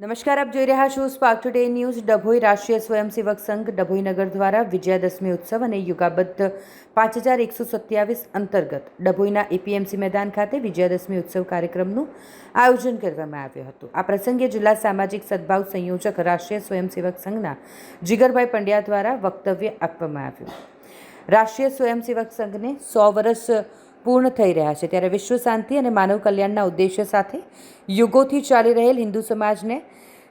નમસ્કાર, આપ જોઈ રહ્યા છો સ્પાર્ક ટુડે ન્યૂઝ. ડભોઈ રાષ્ટ્રીય સ્વયંસેવક સંઘ ડભોઈનગર દ્વારા વિજયાદશમી ઉત્સવ અને યુગાબદ્ધ પાંચ હજાર એકસો સત્યાવીસ અંતર્ગત ડભોઈના એપીએમસી મેદાન ખાતે વિજયાદશમી ઉત્સવ કાર્યક્રમનું આયોજન કરવામાં આવ્યું હતું. આ પ્રસંગે જિલ્લા સામાજિક સદભાવ સંયોજક રાષ્ટ્રીય સ્વયંસેવક સંઘના જીગરભાઈ પંડ્યા દ્વારા વક્તવ્ય આપવામાં આવ્યું. રાષ્ટ્રીય સ્વયંસેવક સંઘને સો વર્ષ પૂર્ણ થઈ રહ્યા છે. ત્યારે વિશ્વ શાંતિ અને માનવ કલ્યાણના ઉદ્દેશ્ય સાથે યુગોથી ચાલી રહેલ હિન્દુ સમાજને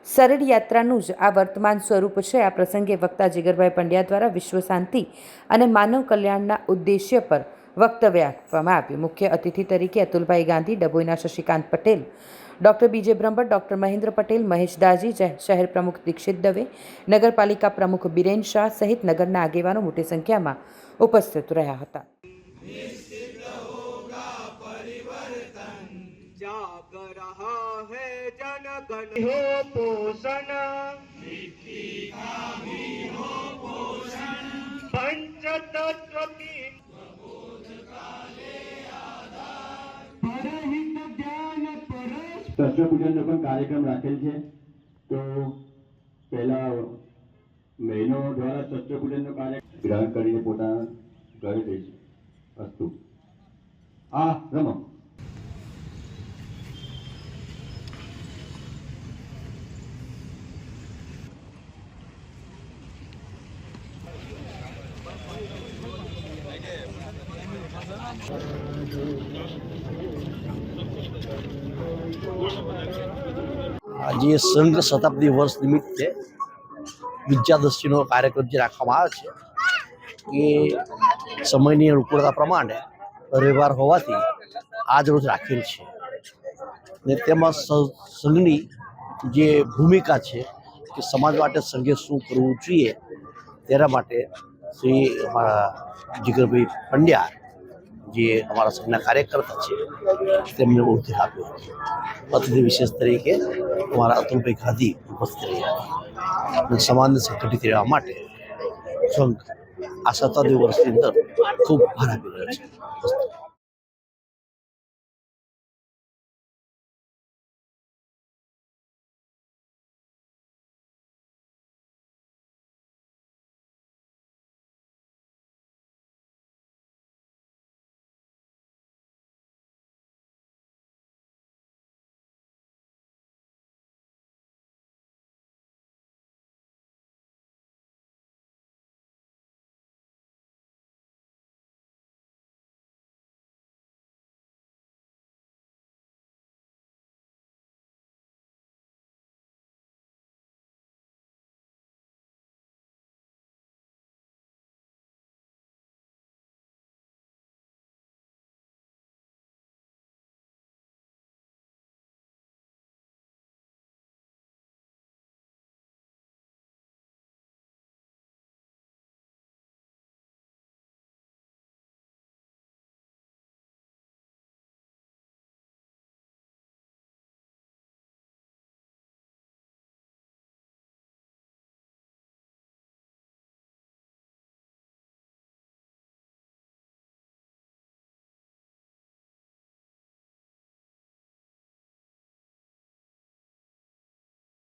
સરળ યાત્રાનું જ આ વર્તમાન સ્વરૂપ છે. આ પ્રસંગે વક્તા જીગરભાઈ પંડ્યા દ્વારા વિશ્વ શાંતિ અને માનવ કલ્યાણના ઉદ્દેશ્ય પર વક્તવ્ય આપવામાં આવ્યું. મુખ્ય અતિથિ તરીકે Atulbhai Gandhi, ડભોઈના Shashikant Patel, doctor B J Brahmbhatt, doctor Mahendra Patel, Mahesh Daji શહેર પ્રમુખ દીક્ષિત દવે, નગરપાલિકા પ્રમુખ બિરેન શાહ સહિત નગરના આગેવાનો મોટી સંખ્યામાં ઉપસ્થિત રહ્યા હતા. जाग रहा है जन गण हो पोषण पंच तत्व की परहित ज्ञान परस શસ્ત્રપૂજનનો પણ કાર્યક્રમ રાખેલ છે તો પહેલા બહેનો દ્વારા શસ્ત્રપૂજનનો કાર્ય ગ્રહણ કરીને પોતાના ઘરે જઈશું અસ્તુ આ રમો આજે સંઘ શતાબ્દી વર્ષ નિમિત્તે વિદ્યાદશીનો કાર્યક્રમ જે રાખવામાં આવે છે, એ સમયની અનુકૂળતા પ્રમાણે રવિવાર હોવાથી આજ રોજ રાખેલ છે. ને તેમાં સંઘની જે ભૂમિકા છે કે સમાજ માટે સંઘે શું કરવું જોઈએ તેના માટે શ્રી અમારા જીગરભાઈ પંડ્યા જે અમારા સંઘના કાર્યકર્તા છે, તેમને ઉદ્ધેશ આપ્યો. અતિથિ વિશેષ તરીકે અમારા અતુલભાઈ ગાંધી ઉપસ્થિત રહ્યા. અને સમાજને સંગઠિત રહેવા માટે સંઘ આ સત્તાદી વર્ષની અંદર ખૂબ ભાર આપી રહ્યો છે.